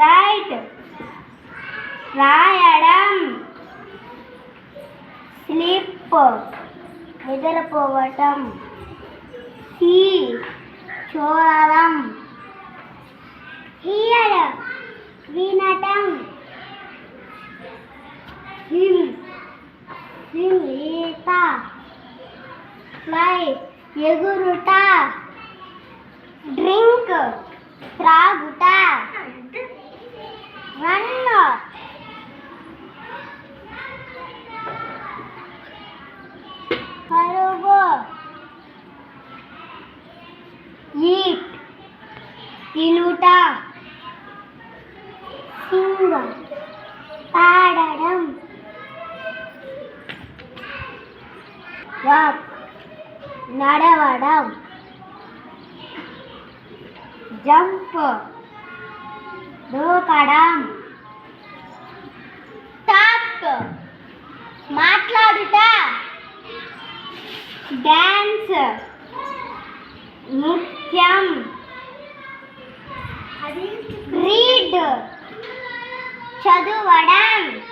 Right. రాయడం. Slip. నిద్రపోవటం see చూడడం. హియడం వినటం. హిమ్. హిమ్ ఈత. ఫ్లై. ఎగురుట. డ్రింక్. ఈట్ తినుట సింగ పాడడం వాక్ నడవడం జంప్ దూకడం టాక్ మాట్లాడుట డాన్స్ నృత్యం. రీడ్. చదవడం.